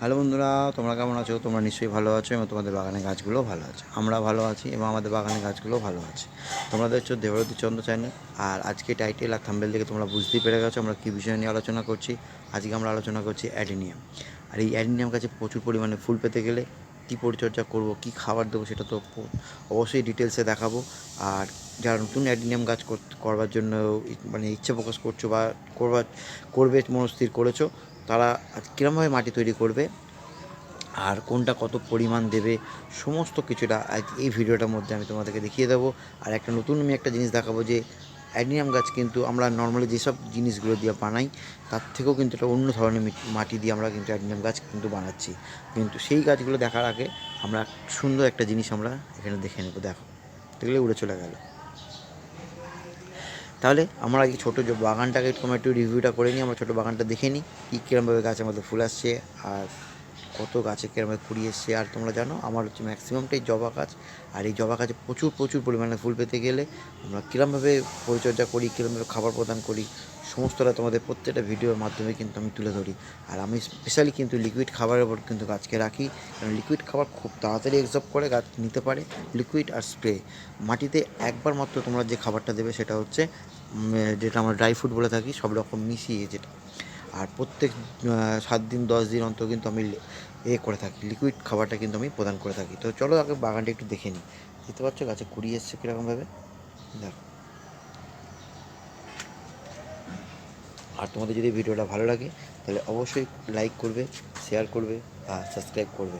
Hello বন্ধুরা, তোমরা কেমন আছো? তোমরা নিশ্চয়ই ভালো আছো এবং তোমাদের বাগানের গাছগুলোও ভালো আছে। আমরা ভালো আছি এবং আমাদের বাগানের গাছগুলোও ভালো আছে। তোমরা দেখছ দেবরতী চন্দ্র চ্যানেল আর আজকে টাইটেল আর থাম্বেল দেখে তোমরা বুঝতেই পেরে গেছো আমরা কী বিষয় নিয়ে আলোচনা করছি। আজকে আমরা আলোচনা করছি অ্যাডিনিয়াম। আর এই অ্যাডিনিয়াম গাছে প্রচুর পরিমাণে ফুল পেতে গেলে কী পরিচর্যা করব, কী খাবার দেবো সেটা তো অবশ্যই ডিটেলসে দেখাবো। আর যারা নতুন অ্যাডিনিয়াম গাছ করবার জন্য মানে ইচ্ছে প্রকাশ করছ বা করবার করবে মনস্থির করেছ তারা কীরমভাবে মাটি তৈরি করবে আর কোনটা কত পরিমাণ দেবে, সমস্ত কিছুটা এই ভিডিওটার মধ্যে আমি তোমাদেরকে দেখিয়ে দেবো। আর একটা নতুন আমি একটা জিনিস দেখাবো যে অ্যাডিনিয়াম গাছ কিন্তু আমরা নর্মালি যেসব জিনিসগুলো দিয়ে বানাই, তার থেকেও কিন্তু একটা অন্য ধরনের মাটি দিয়ে আমরা কিন্তু অ্যাডিনিয়াম গাছ কিন্তু বানাচ্ছি। কিন্তু সেই গাছগুলো দেখার আগে আমরা সুন্দর একটা জিনিস আমরা এখানে দেখে নেব, দেখো। দেখলে উড়ে চলে গেল। তাহলে আমরা আগে ছোটো যে বাগানটাকে একটু আমরা একটু রিভিউটা করে নিই, আমরা ছোটো বাগানটা দেখে নিই, কী কীরমভাবে গাছের মধ্যে ফুল আসছে, আর কত গাছে কীরমভাবে কুড়ি এসছে, আর তোমরা জানো, আমার হচ্ছে ম্যাক্সিমামটাই জবা গাছ, আর এই জবা গাছে প্রচুর প্রচুর পরিমাণে ফুল পেতে গেলে আমরা কীরমভাবে পরিচর্যা করি, কীরমভাবে খাবার প্রদান করি, সমস্তটা তোমাদের প্রত্যেকটা ভিডিওর মাধ্যমে কিন্তু আমি তুলে ধরি। আর আমি স্পেশালি কিন্তু লিকুইড খাবারের উপর কিন্তু গাছকে রাখি, কারণ লিকুইড খাবার খুব তাড়াতাড়ি এক্সপ করে গাছ নিতে পারে লিকুইড আর স্প্রে মাটিতে একবার মাত্র তোমরা যে খাবারটা দেবে সেটা হচ্ছে যেটা আমরা ড্রাই ফ্রুট বলে থাকি সব রকম মিশিয়ে যেটা। আর প্রত্যেক সাত দিন, দশ দিন অন্তর কিন্তু আমি এ করে থাকি লিকুইড খাবারটা কিন্তু আমি প্রদান করে থাকি। তো চলো আগে বাগানটা একটু দেখে নিই। দেখতে পাচ্ছ গাছে কুড়ি এসছে কীরকমভাবে? দেখো। আর তোমাদের যদি ভিডিওটা ভালো লাগে, তাহলে অবশ্যই লাইক করবে শেয়ার করবে, আর সাবস্ক্রাইব করবে।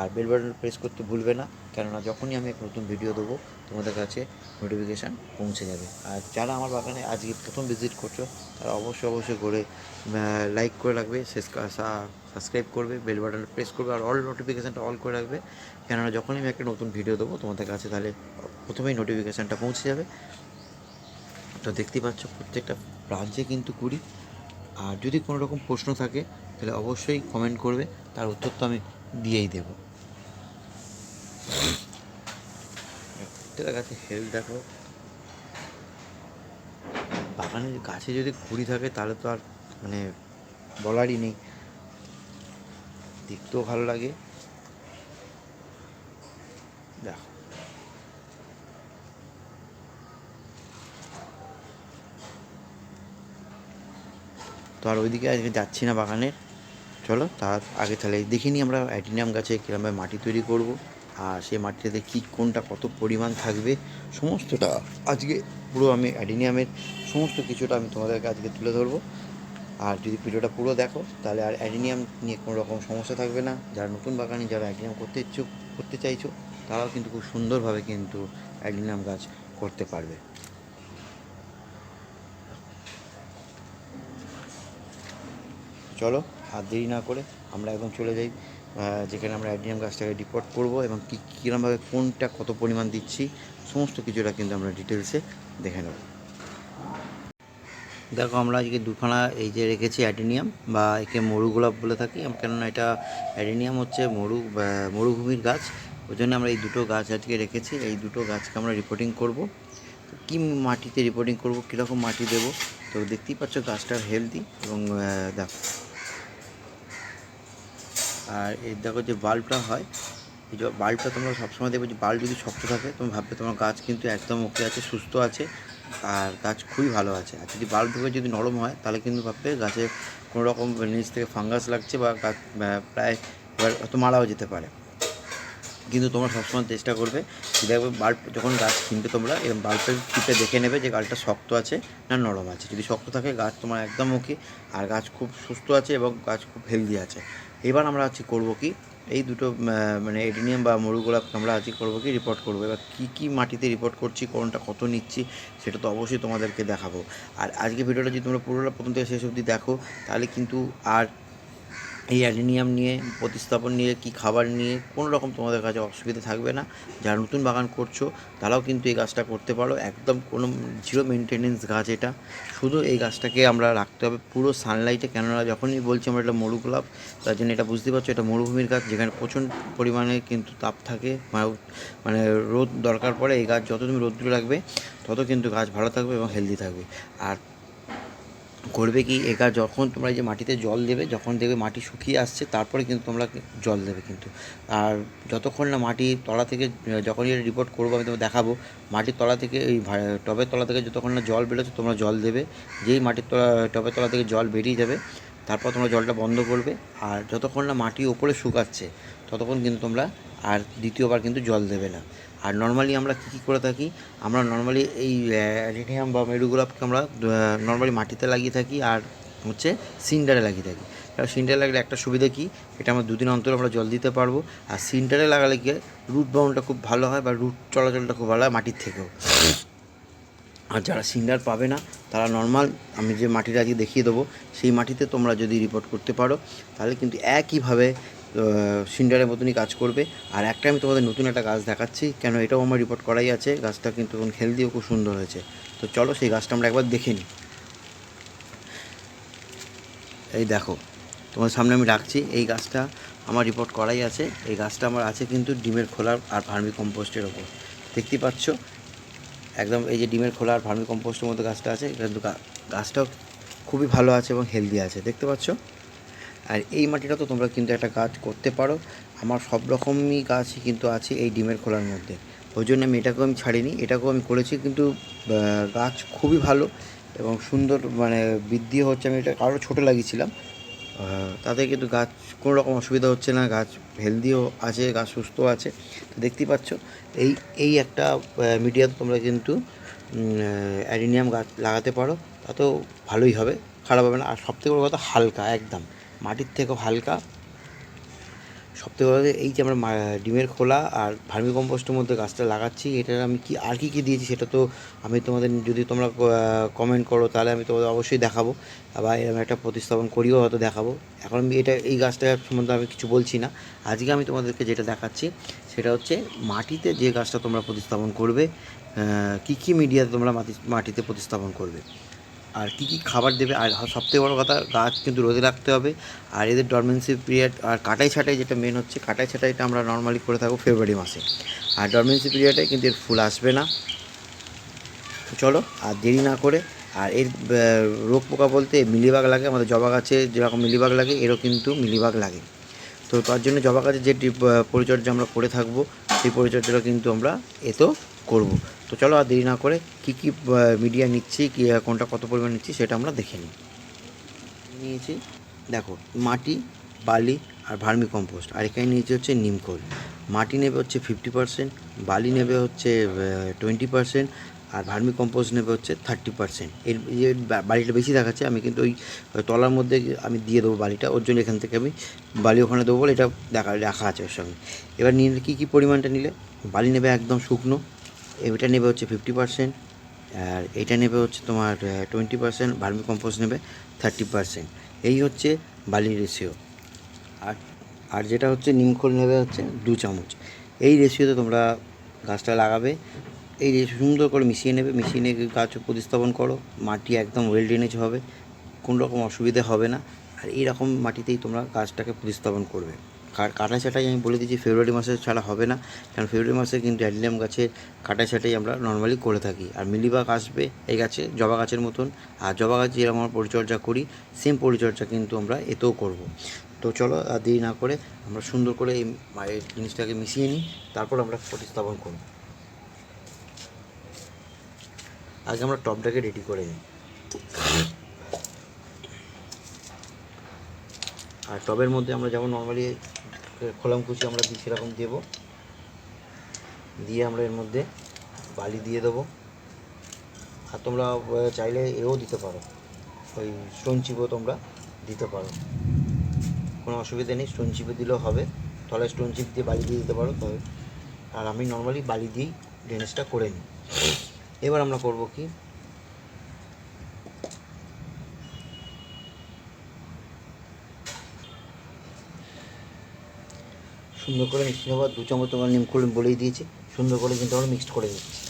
আর বেল বাটন প্রেস করতে ভুলবে না। কেননা যখনই আমি এক নতুন ভিডিও দেবো, তোমাদের কাছে নোটিফিকেশান পৌঁছে যাবে। আর যারা আমার বাগানে আজকে প্রথম ভিজিট করছ, তারা অবশ্যই অবশ্যই করে লাইক করে রাখবে সাবস্ক্রাইব করবে বেল বাটন প্রেস করবে, আর অল নোটিফিকেশানটা অল করে রাখবে। কেননা যখনই আমি একটা নতুন ভিডিও দেবো, তোমাদের কাছে তাহলে প্রথমেই নোটিফিকেশানটা পৌঁছে যাবে। তো দেখতেই পাচ্ছ, প্রত্যেকটা ব্রাঞ্চে কিন্তু কুড়ি। আর যদি কোনো রকম প্রশ্ন থাকে, তাহলে অবশ্যই কমেন্ট করবে। তার উত্তর তো আমি দিয়েই দেবো। গাছে হেলথ দেখো। বাগানের গাছে যদি কুড়ি থাকে তাহলে তো আর মানে বলারই নেই। দেখতেও ভালো লাগে। দেখো। তো আর ওইদিকে আজকে যাচ্ছি না বাগানের চলো তার আগে তাহলে দেখে নিই আমরা অ্যাডিনিয়াম গাছে কীরমভাবে মাটি তৈরি করব, আর সেই মাটিতে কী কোনটা কত পরিমাণ থাকবে, সমস্তটা আজকে পুরো আমি অ্যাডিনিয়ামের সমস্ত কিছুটা আমি তোমাদেরকে আজকে তুলে ধরবো। আর যদি ভিডিওটা পুরো দেখো, তাহলে আর অ্যাডিনিয়াম নিয়ে কোনো রকম সমস্যা থাকবে না। যারা নতুন বাগানে যারা অ্যাডিনিয়াম করতে ইচ্ছুক করতে চাইছো, তারাও কিন্তু খুব সুন্দরভাবে কিন্তু অ্যাডিনিয়াম গাছ করতে পারবে। চলো আর দেরি না করে আমরা একদম চলে যাই যেখানে আমরা অ্যাডিনিয়াম গাছটাকে রিপোর্ট করব এবং কী, কীরমভাবে কোনটা কত পরিমাণ দিচ্ছি, সমস্ত কিছুটা কিন্তু আমরা ডিটেলসে দেখে নেব। দেখো, আমরা আজকে দুখানা এই যে রেখেছি অ্যাডিনিয়াম বা একে মরু গোলাপ বলে থাকি কেননা এটা অ্যাডিনিয়াম হচ্ছে মরু মরুভূমির গাছ। ওই জন্য আমরা এই দুটো গাছ আজকে রেখেছি, এই দুটো গাছকে আমরা রিপোর্টিং করব। কী মাটিতে রিপোর্টিং করব, কীরকম মাটি দেবো, তো দেখতেই পাচ্ছ গাছটার হেলদি এবং দেখো। আর এই দেখো যে বাল্বটা হয়, এই যে বাল্বটা তোমরা সবসময় দেখবে যে বাল্ব যদি শক্ত থাকে, তুমি ভাববে তোমার গাছ কিন্তু একদম ওকে আছে, সুস্থ আছে, আর গাছ খুবই ভালো আছে। আর যদি বাল্ব ঢুকে যদি নরম হয়, তাহলে কিন্তু ভাববে গাছে কোনো রকম নিচ থেকে ফাঙ্গাস লাগছে বা গাছ প্রায় এবার হয়তো মারাও যেতে পারে। কিন্তু তোমরা সবসময় চেষ্টা করবে দেখবে বাল্ব যখন গাছ কিনবে তোমরা এরকম বাল্বের টিপে দেখে নেবে যে গাছটা শক্ত আছে না নরম আছে। যদি শক্ত থাকে, গাছ তোমার একদম ওকে, আর গাছ খুব সুস্থ আছে এবং গাছ খুব হেলদি আছে। এবার আমরা আজকে করব কি? এই দুটো মানে এডিনিয়াম বা মরু গোলাপ আমরা আজকে করব কি রিপোর্ট করব। এবার কী কী মাটিতে রিপোর্ট করছি, কোনটা কত নিচ্ছি, সেটা তো অবশ্যই তোমাদেরকে দেখাবো। আর আজকে ভিডিওটা যদি তোমরা পুরোটা প্রথম থেকে শেষ অবধি দেখো, তাহলে কিন্তু আর এই অ্যালিনিয়াম নিয়ে, প্রতিস্থাপন নিয়ে, কি খাবার নিয়ে, কোনো রকম তোমাদের কাছে অসুবিধা থাকবে না। যারা নতুন বাগান করছ, তারাও কিন্তু এই গাছটা করতে পারো। একদম কোনো জিরো মেনটেনেন্স গাছ এটা। শুধু এই গাছটাকে আমরা রাখতে হবে। পুরো সানলাইটে কেননা যখনই বলছি আমরা এটা মরু গোলাপ, তার জন্য এটা বুঝতে পারছ, এটা মরুভূমির গাছ। যেখানে প্রচণ্ড পরিমাণে কিন্তু তাপ থাকে, মানে- মানে রোদ দরকার পড়ে, এই গাছ যত তুমি রোদ্দুরে রাখবে, তত কিন্তু গাছ ভালো থাকবে এবং হেলদি থাকবে। আর করবে কি? একা যখন তোমরা যে মাটিতে জল দেবে, যখন দেখবে মাটি শুকিয়ে আসছে, তারপরে কিন্তু তোমরা জল দেবে কিন্তু। আর যতক্ষণ না মাটি তলা থেকে, যখনই এটা রিপোর্ট করব, আমি তোমাকে দেখাবো মাটির তলা থেকে এই টবের তলা থেকে যতক্ষণ না জল বেরোচ্ছে, তোমরা জল দেবে। যেই মাটির তলা টবের তলা থেকে জল বেরিয়ে যাবে, তারপর তোমরা জলটা বন্ধ করবে। আর যতক্ষণ না মাটি ওপরে শুকাচ্ছে, ততক্ষণ কিন্তু তোমরা আর দ্বিতীয়বার কিন্তু জল দেবে না। আর নর্মালি আমরা কী কী করে থাকি, আমরা নর্মালি এই অ্যাডিনিয়াম বা মেরুগুলাপকে আমরা নর্মালি মাটিতে লাগিয়ে থাকি আর হচ্ছে সিন্ডারে লাগিয়ে থাকি। কারণ সিন্ডারে লাগলে একটা সুবিধা কী, এটা আমরা দুদিন অন্তর আমরা জল দিতে পারব আর সিন্ডারে লাগালে গিয়ে রুট বাউন্ডটা খুব ভালো হয় বা রুট চলাচলটা খুব ভালো হয় মাটির থেকেও। আর যারা সিন্ডার পাবে না, তারা নর্মাল আমি যে মাটিটা আজকে দেখিয়ে দেবো, সেই মাটিতে তোমরা যদি রিপোর্ট করতে পারো, তাহলে কিন্তু একইভাবে সিন্ডারের মতনই কাজ করবে। আর একটা আমি তোমাদের নতুন একটা গাছ দেখাচ্ছি, কেন এটাও আমার রিপোর্ট করাই আছে, গাছটা কিন্তু এখন হেলদিও খুব সুন্দর হয়েছে। তো চলো সেই গাছটা আমরা একবার দেখে নিই। এই দেখো তোমার সামনে আমি রাখছি এই গাছটা, আমার রিপোর্ট করাই আছে। এই গাছটা আমার আছে কিন্তু ডিমের খোলার আর ভার্মি কম্পোস্টের ওপর। দেখতেই পাচ্ছ? একদম এই যে ডিমের খোলা আর ভার্মি কম্পোস্টের মধ্যে গাছটা আছে কিন্তু গাছটাও খুবই ভালো আছে এবং হেলদি আছে। দেখতে পাচ্ছ? আর এই মাটিটা তো তোমরা কিন্তু একটা গাছ করতে পারো। আমার সব রকমই গাছই কিন্তু আছে এই ডিমের খোলার মধ্যে। ওই জন্য আমি এটাকেও আমি ছাড়িনি, এটাকেও আমি করেছি কিন্তু গাছ খুবই ভালো এবং সুন্দর মানে বৃদ্ধি হচ্ছে। আমি এটা আরও ছোটো লাগিয়েছিলাম। তাতে কিন্তু গাছ কোনো রকম অসুবিধা হচ্ছে না, গাছ হেলদিও আছে, গাছ সুস্থ আছে। তো দেখতেই পাচ্ছ, এই এই একটা মিডিয়াতে তোমরা কিন্তু অ্যাডিনিয়াম গাছ লাগাতে পারো। তাতেও ভালোই হবে, খারাপ হবে না। আর সবথেকে বড় কথা, হালকা, একদম। মাটির থেকেও হালকা। সবথেকে বড় এই যে আমরা ডিমের খোলা আর ভার্মি কম্পোস্টের মধ্যে গাছটা লাগাচ্ছি এটার আমি কি, আর কি কী দিয়েছি সেটা তো আমি তোমাদের, যদি তোমরা কমেন্ট করো তাহলে আমি তোমাদের অবশ্যই দেখাবো। বা এরকম একটা প্রতিস্থাপন করিও, হয়তো দেখাবো। এখন আমি এটা, এই গাছটা সম্বন্ধে আমি কিছু বলছি না। আজকে আমি তোমাদেরকে যেটা দেখাচ্ছি, সেটা হচ্ছে মাটিতে যে গাছটা তোমরা প্রতিস্থাপন করবে কী কী মিডিয়াতে তোমরা মাটি, মাটিতে প্রতিস্থাপন করবে। আর কী কী খাবার দেবে? আর সবথেকে বড় কথা গাছ কিন্তু রোদে রাখতে হবে। আর এদের ডরমেন্সি পিরিয়ড আর কাটাই ছাটাই যেটা মেন হচ্ছে, কাটাই ছাটাইটা আমরা নর্মালি করে থাকব ফেব্রুয়ারি মাসে। আর ডরমেন্সি পিরিয়ডে কিন্তু এর ফুল আসবে না। চলো, আর দেরি না করে, আর এর রোগ পোকা বলতে মিলিবাগ লাগে, আমাদের জবা গাছে যেরকম মিলিবাগ লাগে, এরও কিন্তু মিলিবাগ লাগে। তো তার জন্য জবা গাছের যে পরিচর্যা আমরা করে থাকব, সেই পরিচর্যাটা কিন্তু আমরা এতেও করব। তো চলো আর দেরি না করে কী কী মিডিয়া নিচ্ছি, কি কোনটা কত পরিমাণ নিচ্ছি সেটা আমরা দেখে নিই। নিয়েছি, দেখো, মাটি, বালি আর ভার্মি কম্পোস্ট আর এখানে নিয়েছি হচ্ছে নিমখোল মাটি নেবে হচ্ছে ফিফটি পার্সেন্ট বালি নেবে হচ্ছে টোয়েন্টি পার্সেন্ট আর ভার্মি কম্পোস্ট নেবে হচ্ছে থার্টি পার্সেন্ট এর যে বালিটা বেশি দেখাচ্ছে, আমি কিন্তু ওই তলার মধ্যে আমি দিয়ে দেবো বালিটা, ওর জন্য এখান থেকে আমি বালি ওখানে দেবো বলে এটা দেখা, রাখা আছে ওর সঙ্গে। এবার নিলে কী কী পরিমাণটা নিলে? বালি নেবে একদম শুকনো এটা নেবে হচ্ছে ফিফটি পার্সেন্ট আর এটা নেবে হচ্ছে তোমার টোয়েন্টি পার্সেন্ট ভার্মি কম্পোস্ট নেবে থার্টি পার্সেন্ট এই হচ্ছে বালির রেশিও আর আর যেটা হচ্ছে নিমখোল নেবে হচ্ছে দু চামচ। এই রেশিওতে তোমরা গাছটা লাগাবে। এই সুন্দর করে মিশিয়ে নেবে, মিশিয়ে নিয়ে গাছ প্রতিস্থাপন করো। মাটি একদম ওয়েল ড্রেনেজ হবে, কোনো রকম অসুবিধে হবে না। আর এইরকম মাটিতেই তোমরা গাছটাকে প্রতিস্থাপন করবে। কার কাটা ছাটাই আমি বলে দিচ্ছি ফেব্রুয়ারি মাসে ছাড়া হবে না। কারণ ফেব্রুয়ারি মাসে কিন্তু অ্যাডিলিয়াম গাছের কাটা ছাটাই আমরা নর্মালি করে থাকি। আর মিলিবাগ আসবে এই গাছে, জবা গাছের মতন। আর জবা গাছ যেরকম আমরা পরিচর্যা করি সেম পরিচর্যা কিন্তু আমরা এতেও করব। তো চলো, আর দেরি না করে আমরা সুন্দর করে এই জিনিসটাকে মিশিয়ে নিই, তারপর আমরা প্রতিস্থাপন করব। আগে আমরা টপটাকে রেডি করে নিই। আর টবের মধ্যে আমরা যেমন নর্মালি খোলাম কুচি আমরা সেরকম দেবো। দিয়ে আমরা এর মধ্যে বালি দিয়ে দেবো। আর তোমরা চাইলে এও দিতে পারো। ওই স্টোন চিপও তোমরা দিতে পারো। কোনো অসুবিধা নেই, স্টোন চিপে দিলেও হবে। তলায় স্টোন চিপ দিয়ে বালি দিয়ে দিতে পারো। তবে আর আমি নর্মালি বালি দিয়েই ড্রেনেজটা করে নিই। এবার আমরা করব কি? সুন্দর করে মিক্সড হবার দু চামচ তোমার নিম করে বলেই দিয়েছি। সুন্দর করে কিন্তু আমরা মিক্সড করে দিচ্ছি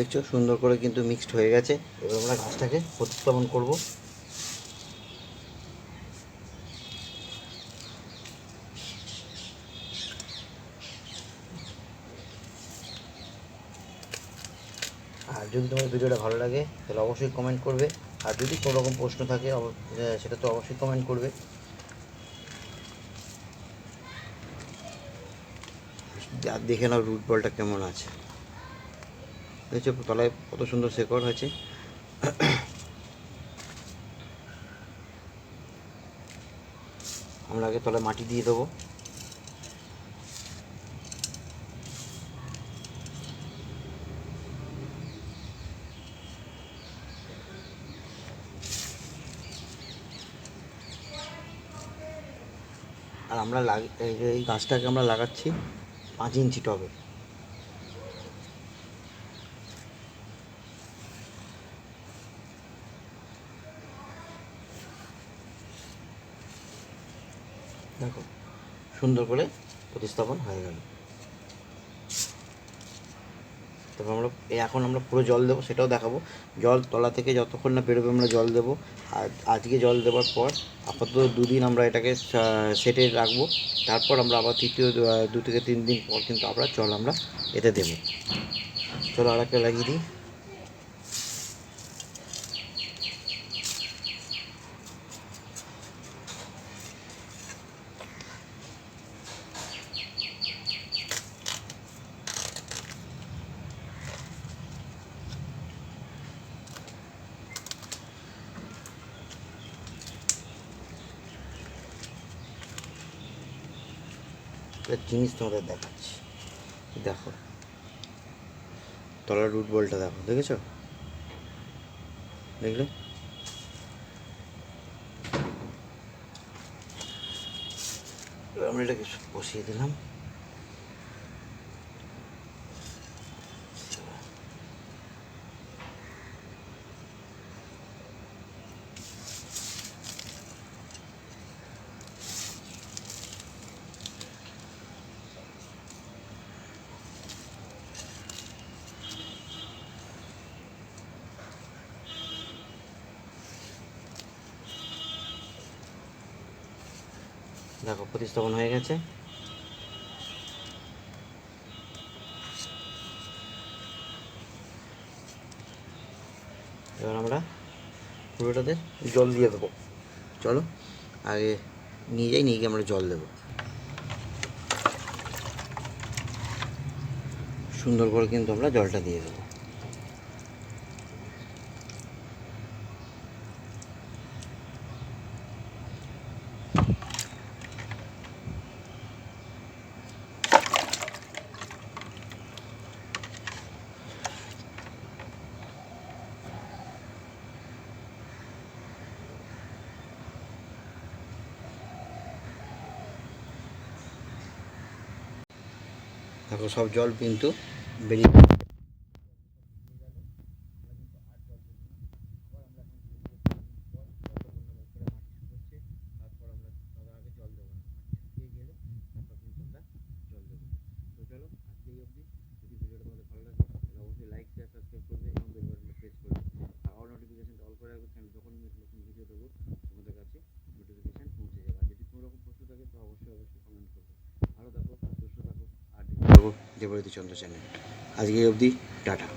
দেখছ, সুন্দর করে কিন্তু মিক্সড হয়ে গেছে। এবার আমরা গাছটাকে প্রতিস্থাপন করব। আর যদি তোমার ভিডিওটা ভালো লাগে, তাহলে অবশ্যই কমেন্ট করবে। আর যদি কোনো রকম প্রশ্ন থাকে সেটা তো অবশ্যই কমেন্ট করবে। দেখে নাও রুট বলটা কেমন আছে। দেখছ তলায় কত সুন্দর শেকড় হয়েছে। আমরা আগে তলায় মাটি দিয়ে দেবো। আর আমরা এই গাছটাকে আমরা লাগাচ্ছি পাঁচ ইঞ্চি টবে। দেখো, সুন্দর করে প্রতিস্থাপন হয়ে গেল। তারপর আমরা এখন আমরা পুরো জল দেবো, সেটাও দেখাবো। জল তলা থেকে যতক্ষণ না বেরোবে আমরা জল দেবো। আর আজকে জল দেওয়ার পর আপাতত দুদিন আমরা এটাকে সেটে রাখব। তারপর আমরা আবার তৃতীয় দু থেকে তিন দিন পর কিন্তু আবার জল আমরা এতে দেবো। চলো আর একটা লাগিয়ে দিই। একটা জিনিস তোমাদের দেখাচ্ছি। দেখো। তলার রুট বলটা দেখো, দেখেছ? দেখলে? আমরা এটাকে বসিয়ে দিলাম। দেখো, প্রতিস্থাপন হয়ে গেছে। এবার আমরা পুরোটাতে জল দিয়ে দেবো। চলো, আগে নিয়ে যাই, নিয়ে গিয়ে আমরা জল দেবো। সুন্দর করে কিন্তু আমরা জলটা দিয়ে দেবো। দেখো সব জল কিন্তু বেরিয়ে যখন আমি নতুন ভিডিও দেবো তোমাদের কাছে নোটিফিকেশান পৌঁছে যাবে আর যদি কোনো রকম প্রশ্ন থাকে তো অবশ্যই অবশ্যই কমেন্ট করবে ভালো থাকো সুস্থ থাকো আর দেখতে থাকো দেবরতী চন্দ্র চ্যানেল আজকে অবধি টাটা।